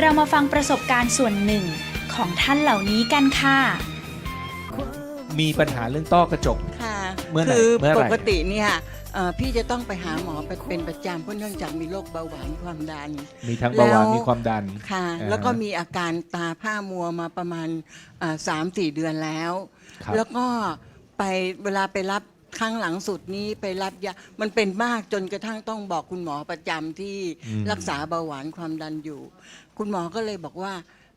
เรามาฟังประสบการณ์ส่วนหนึ่งของท่านเหล่านี้กันค่ะ มีปัญหาเรื่องต้อกระจก ค่ะเมื่อไหร่คือเมื่อไหร่ปกติเนี่ยเอ่อพี่จะต้องไปหาหมอไปเป็นประจำเพราะเนื่องจากมีโรคเบาหวานความดัน มีทั้งเบาหวานแล้ว มีความดัน ค่ะ อ่าแล้วก็มีอาการตาผ้ามัวมาประมาณสามสี่เดือนแล้ว ครับแล้วก็ไปเวลาไปรับ ครั้งหลังสุดนี้ไปรับยา มันเป็นมากจนกระทั่งต้องบอกคุณหมอประจำที่อืม รักษาเบาหวานความดันอยู่ คุณหมอก็เลยบอกว่า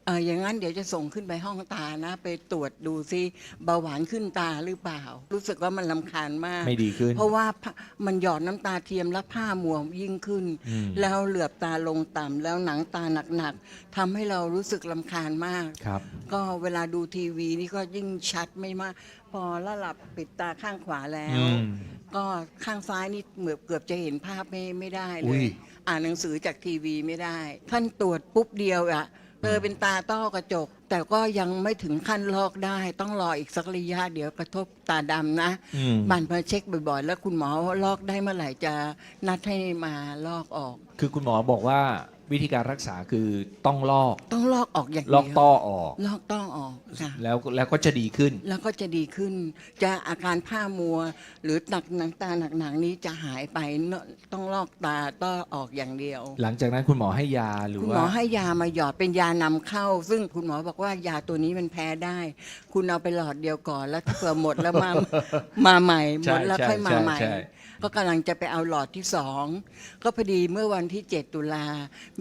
เอออย่างนั้นเดี๋ยวจะส่งขึ้นไปห้องตานะ ไปตรวจดูซิเบาหวานขึ้นตาหรือเปล่า รู้สึกว่ามันลำคาญมาก ไม่ดีขึ้น เพราะว่าผ้ามันหยอดน้ำตาเทียมแล้วผ้ามัวยิ่งขึ้น อืม แล้วเหลือบตาลงต่ำแล้วหนังตาหนักๆทำให้เรารู้สึกลำคาญมาก ครับ ก็เวลาดูทีวีนี่ก็ยิ่งชัดไม่มาก พอละหลับปิดตาข้างขวาแล้ว อืม ก็ข้างซ้ายนี่เหมือบเกือบจะเห็นภาพไม่ไม่ได้เลอุ้ย ย อ่านหนังสือจากทีวีไม่ได้ ท่านตรวจปุ๊บเดียวอะ เธอเป็นตาต้อกระจก แต่ก็ยังไม่ถึงขั้นลอกได้ ต้องรออีกสักระยะเดี๋ยวกระทบตาดำนะอืม บันมาเช็คบ่อยๆ แล้วคุณหมอว่าลอกได้เมื่อไหร่จะนัดให้มาลอกออก คือคุณหมอบอกว่า วิธีการรักษาคือต้องลอกต้องลอกออกอย่างลเดีอกต้อออก ลอกต้องออกค่ะ แล้วแล้วก็จะดีขึ้น แล้วก็จะดีขึ้น จะอาการผ้ามัว หรือหนักหนังตาหนักๆนี้จะหายไปเนอะต้องลอกตาต้อออกอย่างเดียว หลังจากนั้นคุณหมอให้ยาหรือคุณหมว่า อให้ยามาหยอดเป็นยานำเข้า ซึ่งคุณหมอบอกว่ายาตัวนี้มันแพ้ได้ คุณเอาไปหลอดเดียวก่อนแล้วถ้าเผื่อหมดแล้วมา มาใหม่หมใช่ดแล้วใช่ค่อยมาใช่ใหม่ ใช่ ก็กำลังจะไปเอาหลอดที่สองก็พอดีเมื่อวันที่ 7 ตุลา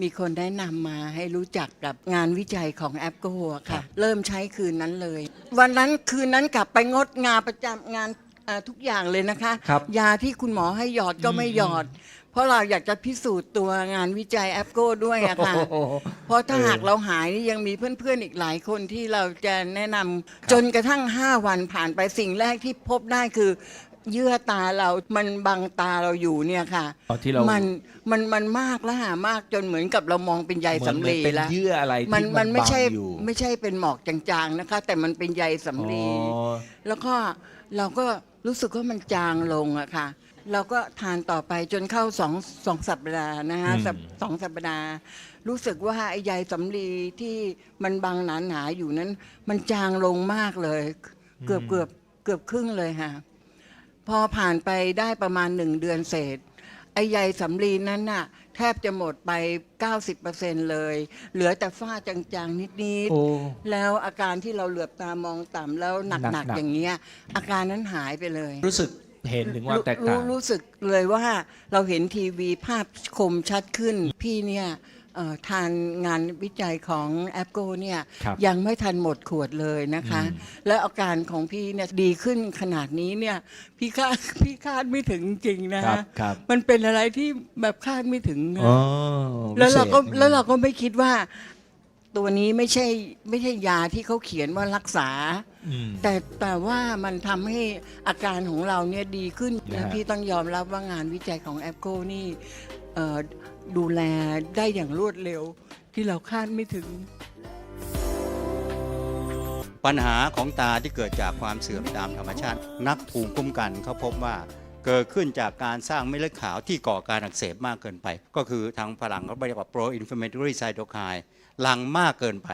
มีคนได้นำมาให้รู้จักกับงานวิจัยของแอปโกค่ะ เริ่มใช้คืนนั้นเลย วันนั้นคืนนั้นกลับไปงดงานประจำงานเอ่อทุกอย่างเลยนะคะ ครับยาที่คุณหมอให้หยอดก็ไม่หยอด เพราะเราอยากจะพิสูจน์ตัวงานวิจัยแอปโกด้วยอะค่ะ โอ้โหเพราะถ้าเออหากเราหายนี่ยังมีเพื่อนๆอีกหลายคนที่เราจะแนะนำจนกระทั่ง 5 วันผ่านไปสิ่งแรกที่พบได้คือ เยื่อตาเรา มันบังตาเราอยู่เนี่ยค่ะ อ๋อที่เรา มันมันมันมากและหามากจนเหมือนกับเรามองเป็นใยเหมือนสำลีเป็นแล้วเยื่ออะไรที่มันมันไม่ใช่บังอยู่ไม่ใช่เป็นหมอกจางๆนะคะ แต่มันเป็นใยสำลีอ๋อ แล้วก็เราก็รู้สึกว่ามันจางลงอะค่ะ เราก็ทานต่อไปจนเข้าสองสองสัปดาห์นะคะอืมสัปสองสัปดาห์ รู้สึกว่าไอ้ใยสำลีที่มันบางหนาหนาๆอยู่นั้น มันจางลงมากเลย เกือบเกือบเกือบครึ่งเลยค่ะ พอผ่านไปได้ประมาณหนึ่งเดือนเศษ ไอ้ใยสำลีนั้นน่ะ แทบจะหมดไป 90%เลย เหลือแต่ฝ้าจางๆ นิด โอ้ ๆ แล้วอาการที่เราเหลือบตามองต่ำแล้วหหนันักกๆ ๆ อย่างเงี้ย อาการนั้นหายไปเลย รู้สึกเห็นถึงความแตกต่าง รู้รู้สึกเลยว่าเราเห็นทีวีภาพคมชัดขึ้น พี่เนี่ย เอ่อทานงานวิจัยของแอปโกเนี่ยครับยังไม่ทันหมดขวดเลยนะคะอืมแล้วอาการของพี่เนี่ยดีขึ้นขนาดนี้เนี่ยพี่คาด พี่คาดไม่ถึงจริงนะครัคะบครับ มันเป็นอะไรที่แบบคาดไม่ถึงนะ อ๋อแล้วเราก็พิศษแล้วเราก็ไม่คิดว่า ตัวนี้ไม่ใช่ไม่ใช่ยาที่เขาเขียนว่ารักษา อืม แต่แต่ว่ามันทำให้อาการของเราเนี่ยดีขึ้นนะฮะและพี่ต้องยอมรับว่างานวิจัยของแอปโกนี่เอ่อ ดูแลได้อย่างรวดเร็วที่เราคาดไม่ถึง ปัญหาของตาที่เกิดจากความเสื่อมตามธรรมชาติ นักภูมิคุ้มกันเขาพบว่าเกิดขึ้นจากการสร้างเม็ดเลือดขาวที่ก่อการอักเสบมากเกินไป ก็คือทางฝรั่งเขาเรียกว่า pro inflammatory cytokine หลังมากเกินไป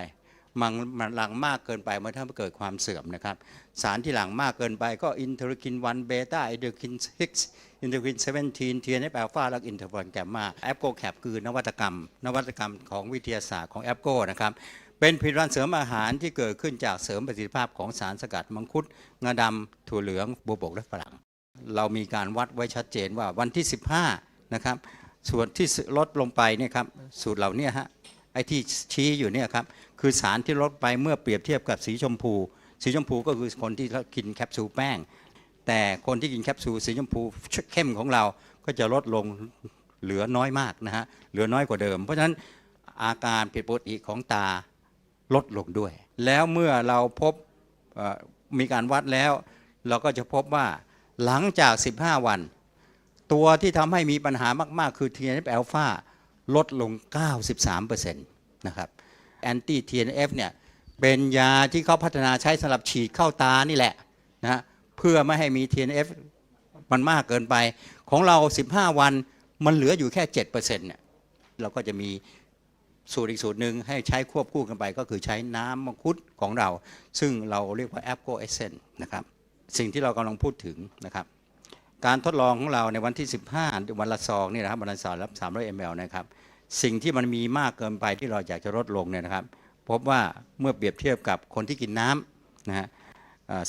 มันหลังมากเกินไปเมื่อถ้าเกิดความเสื่อมนะครับ สารที่หลังมากเกินไปก็อินเทอร์คิน1เบต้าอินเทอร์คิน6อินเทอร์คิน17 TNF อัลฟาและอินเทอร์ฟอนแกมมาแอปโกแคปคือนวัตกรรม นวัตกรรมของวิทยาศาสตร์ของแอปโกนะครับเป็นผลิตภัณฑ์เสริมอาหารที่เกิดขึ้นจากเสริมประสิทธิภาพของสารสกัดมังคุดงาดำถั่วเหลืองบัวบกและฝรั่งเรามีการวัดไว้ชัดเจนว่าวันที่ 15 นะครับ ส่วนที่ลดลงไปเนี่ยครับ สูตรเหล่านี้ฮะ ไอ้ที่ชี้อยู่เนี่ยครับคือสารที่ลดไปเมื่อเปรียบเทียบกับสีชมพู สีชมพูก็คือคนที่กินแคปซูลแป้ง แต่คนที่กินแคปซูลสีชมพูเข้มของเราก็จะลดลงเหลือน้อยมากนะฮะเหลือน้อยกว่าเดิม เพราะฉะนั้นอาการผิดปกติของตาลดลงด้วย แล้วเมื่อเราพบมีการวัดแล้ว เราก็จะพบว่าหลังจาก 15 วัน ตัวที่ทำให้มีปัญหามาก ๆ คือ TNF อ l p h a ลดลง 93%นะครับแอนตี้ TNF เนี่ยเป็นยาที่เขาพัฒนาใช้สำหรับฉีดเข้าตานี่แหละนะเพื่อไม่ให้มี TNF มันมากเกินไป ของเรา 15 วันมันเหลืออยู่แค่ 7%เนี่ยเราก็จะมีสูตรอีกสูตรหนึ่งให้ใช้ควบคู่กันไป ก็คือใช้น้ำมังคุดของเรา ซึ่งเราเรียกว่า a p c o e s s e n c e นะครับสิ่งที่เรากำลังพูดถึงนะครับ การทดลองของเราในวันที่ 15 วันละซองนี่นะครับวันละซองรับ 300 ml นะครับสิ่งที่มันมีมากเกินไปที่เราอยากจะลดลงเนี่ยนะครับ พบว่าเมื่อเปรียบเทียบกับคนที่กินน้ำนะฮะ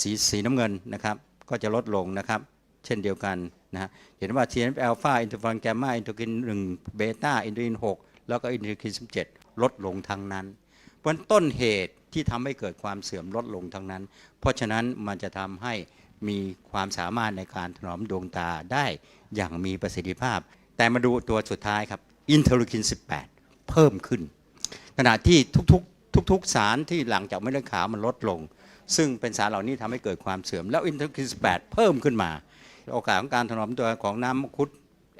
สีสีน้ำเงินนะครับก็จะลดลงนะครับ เช่นเดียวกันนะฮะเห็นว่า TNF อ l p h a อินเทอร์ฟอนแกมมาอินเทอร์กิน1เบต้าอินเทอร์กิน 6 แล้วก็อินเทอร์กิน 17 ลดลงทั้งนั้นเพราะนั้นต้นเหตุที่ทำให้เกิดความเสื่อมลดลงทั้งนั้น เพราะฉะนั้นมันจะทำให้ มีความสามารถในการถนอมดวงตาได้อย่างมีประสิทธิภาพ แต่มาดูตัวสุดท้ายครับอินเทอร์ลูคิน 18 เพิ่มขึ้น ขณะที่ทุกๆทุกๆสารที่หลังจากเม็ดเลือดขาวมันลดลง ซึ่งเป็นสารเหล่านี้ทำให้เกิดความเสื่อม แล้วอินเทอร์ลูคิน 18 เพิ่มขึ้นมา โอกาสของการถนอมตัวของน้ำมังคุด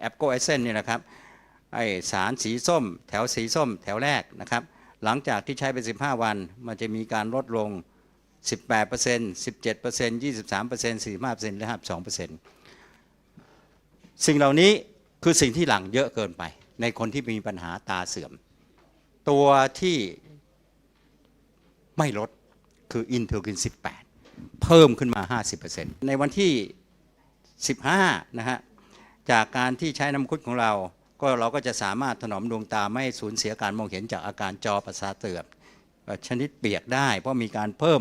แอปโกเอเซนเนี่ยนะครับไอสารสีส้ม แถวสีส้ม แถวแรกนะครับหลังจากที่ใช้ไป 15 วันมันจะมีการลดลง 18% 17% 23% 45%และ52%สิ่งเหล่านี้คือสิ่งที่หลังเยอะเกินไป ในคนที่มีปัญหาตาเสื่อม ตัวที่ไม่ลดคืออินเทอร์กิน 18 เพิ่มขึ้นมา 50%ในวันที่ 15 นะฮะ จากการที่ใช้น้ำคุดของเรา ก็เราก็จะสามารถถนอมดวงตาไม่สูญเสียการมองเห็นจากอาการจอประสาทเสื่อมชนิดเปียกได้ เพราะมีการเพิ่ม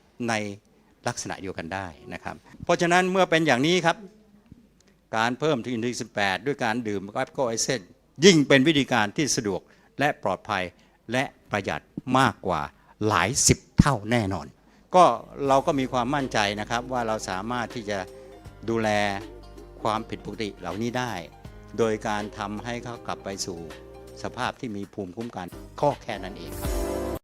ในลักษณะเดียวกันได้นะครับ เพราะฉะนั้นเมื่อเป็นอย่างนี้ครับ การเพิ่มที่อินทรีย์18 ด้วยการดื่มแอปโกไอเซนยิ่งเป็นวิธีการที่สะดวกและปลอดภัยและประหยัดมากกว่าหลายสิบเท่าแน่นอน ก็เราก็มีความมั่นใจนะครับว่าเราสามารถที่จะดูแลความผิดปกติเหล่านี้ได้ โดยการทำให้เขากลับไปสู่สภาพที่มีภูมิคุ้มกันก็แค่นั้นเองครับ